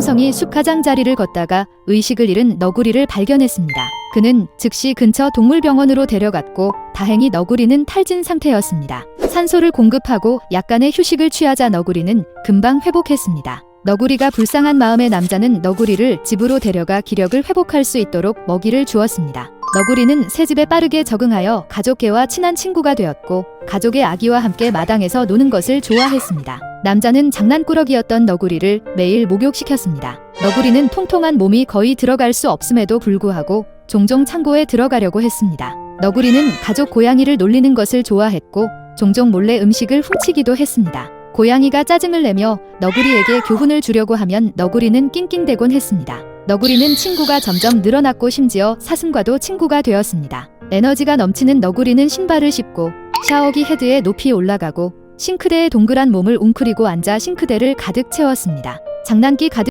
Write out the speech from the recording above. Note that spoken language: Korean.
남성이 숲가장자리를 걷다가 의식을 잃은 너구리를 발견했습니다. 그는 즉시 근처 동물병원으로 데려갔고 다행히 너구리는 탈진 상태였습니다. 산소를 공급하고 약간의 휴식을 취하자 너구리는 금방 회복했습니다. 너구리가 불쌍한 마음의 남자는 너구리를 집으로 데려가 기력을 회복할 수 있도록 먹이를 주었습니다. 너구리는 새 집에 빠르게 적응하여 가족계와 친한 친구가 되었고 가족의 아기와 함께 마당에서 노는 것을 좋아했습니다. 남자는 장난꾸러기였던 너구리를 매일 목욕시켰습니다. 너구리는 통통한 몸이 거의 들어갈 수 없음에도 불구하고 종종 창고에 들어가려고 했습니다. 너구리는 가족 고양이를 놀리는 것을 좋아했고 종종 몰래 음식을 훔치기도 했습니다. 고양이가 짜증을 내며 너구리에게 교훈을 주려고 하면 너구리는 낑낑대곤 했습니다. 너구리는 친구가 점점 늘어났고 심지어 사슴과도 친구가 되었습니다. 에너지가 넘치는 너구리는 신발을 신고 샤워기 헤드에 높이 올라가고 싱크대에 동그란 몸을 웅크리고 앉아 싱크대를 가득 채웠습니다. 장난기 가득